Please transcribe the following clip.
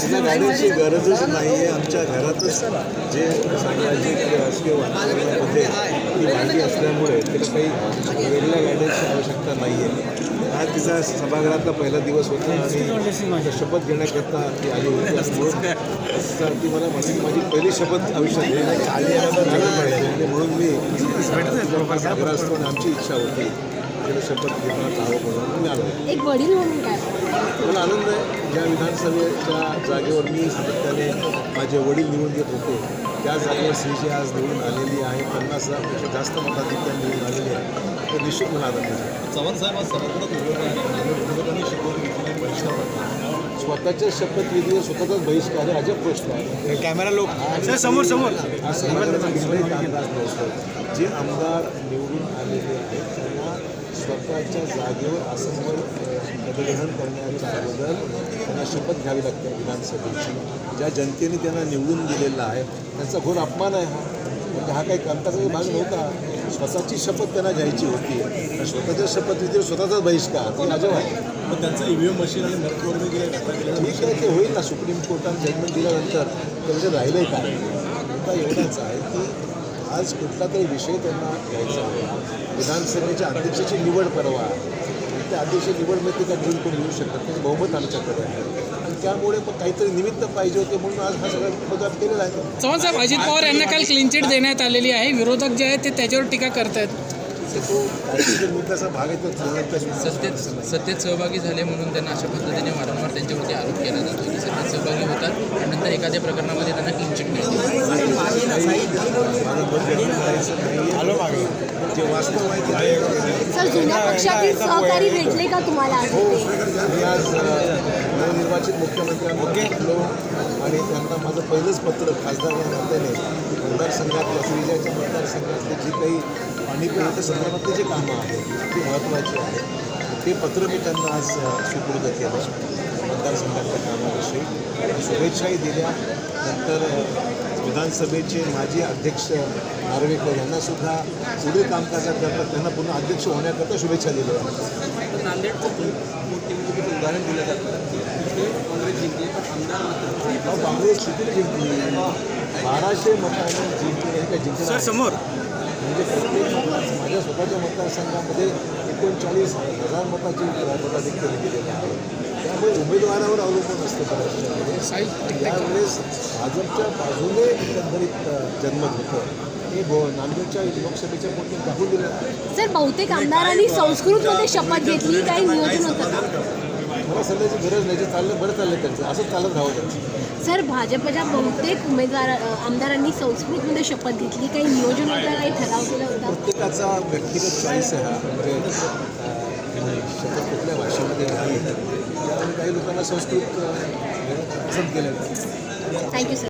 तिला गाड्यांची गरजच नाही आहे आमच्या घरातच जे सामाजिक राजकीय वातावरणामध्ये ती माहिती असल्यामुळे तिला काही वेगळ्या गाड्यांची आवश्यकता नाही आहे हा तिचा सभागृहातला पहिला दिवस होता आणि शपथ घेण्याकरता ती आली होती. आणि ती मला म्हणाली माझी पहिली शपथ आयुष्यात घेण्याची आली आहे आणि म्हणून मी असतो आणि आमची इच्छा होती. तिला शपथ मी आलो. एक वडील म्हणून काय? मला आनंद आहे ज्या विधानसभेच्या जागेवर मी सातत्याने माझे वडील निवडून येत होते त्या जागेवर श्रीजी आज निवडून आलेली आहे पन्नास हजारपेक्षा जास्त मताधिक्य निवडून आलेली आहे. तर निश्चित मला आनंद आहे चव्हाण साहेब आज सर्वत्र विरोधकांनी शपथ घेतली बहिष्कार टाकला. स्वतःच्या शपथविधीवर स्वतःचाच बहिष्कार आहे अजब गोष्ट आहे. कॅमेरा लोक समोर समोर. हा जे आमदार निवडून आलेले आहेत त्यांना स्वतःच्या जागेवर आसनवर पदग्रहण करण्याच्या अगोदर त्यांना शपथ घ्यावी लागते विधानसभेची. ज्या जनतेने त्यांना निवडून दिलेला आहे त्यांचा घोर अपमान आहे हा. म्हणजे हा काही कामकाजाचा भाग नव्हता. स्वतःची शपथ त्यांना घ्यायची होती. आणि स्वतःच्या शपथविधीवर स्वतःचाच बहिष्कार. हे अजब आहे मग त्यांचं ईव्हीएम मशीन आणि मतदार जे घातला गेला ठीक आहे ते होईल ना. सुप्रीम कोर्टाने जजमेंट दिल्यानंतर त्यामध्ये राहिलं काय मुद्दा एवढाच आहे की आज कुठला तरी विषय त्यांना घ्यायचा विधानसभेच्या अध्यक्षाची निवड परवा आहे. त्या अध्यक्ष निवडमध्ये का घेऊन कोणी येऊ शकतात त्याचं बहुमत आमच्याकडे आहे. आणि त्यामुळे पण काहीतरी निमित्त पाहिजे होते म्हणून आज हा सगळा बदल केलेला आहे. चव्हाण साहेब अजित पवार यांना काल क्लीन चिट देण्यात आलेली आहे. विरोधक जे आहेत ते त्याच्यावर टीका करत आहेत सत्तेत सत्तेत सहभागी झाले म्हणून त्यांना अशा पद्धतीने वारंवार त्यांच्यावरती आरोप केला जातो की सत्तेत सहभागी होतात आणि नंतर एखाद्या प्रकरणामध्ये त्यांना क्लीन चिट मिळते. सर जुन्या पक्षातील सहकारी भेटले का तुम्हाला आज अ, नवनिर्वाचित मुख्यमंत्र्यांना भेटलो आणि त्यांना माझं पहिलंच पत्र खासदार या नात्याने मतदारसंघातल्या श्रीजाच्या मतदारसंघातले जी काही पाणी पुरवठ्या संदर्भातली जी कामं आहेत ती महत्त्वाची आहेत. ते पत्र मी त्यांना आज सुपूर्द केलं. मतदारसंघातल्या कामाविषयी. आणि शुभेच्छाही दिल्या. नंतर विधानसभेचे माजी अध्यक्ष नार्वेकर यांना सुद्धा पुढील कामकाजाकरता त्यांना पुन्हा अध्यक्ष होण्याकरता शुभेच्छा दिल्या. नांदेडचं उदाहरण दिलं जातं. काँग्रेस जिंकली पण आमदार काँग्रेस किती जिंकली. बाराशे मतांनी जिंकली. काय जिंकलं? समोर. म्हणजे प्रत्येक मतदार माझ्या स्वतःच्या मतदारसंघामध्ये एकोणचाळीस हजार मताची मताधिक्य दिलेलं आहे त्यामुळे उमेदवारावर अवलंबून असतं बऱ्याचशामध्ये यावेळेस भाजपच्या बाजूने एकंदरीत अ, जनमत होतं हे नांदेडच्या लोकसभेच्या पोटी दाखवून दिलं सर बहुतेक आमदारांनी संस्कृतमध्ये शपथ घेतली काही नियोजन होतं मला सल्ल्याची गरज नाही जे चाललं बरं चाललं त्यांचं. असंच चालत राहावं त्यांचं. सर भाजपच्या बहुतेक उमेदवार आमदारांनी संस्कृतमध्ये शपथ घेतली. काही नियोजन होतं काही ठराव केला होता? प्रत्येकाचा व्यक्तिगत चॉईस आहे हा. म्हणजे शपथ कुठल्या भाषेमध्ये घ्यावी? त्यामुळे काही लोकांना संस्कृत पसंत केलं थँक्यू सर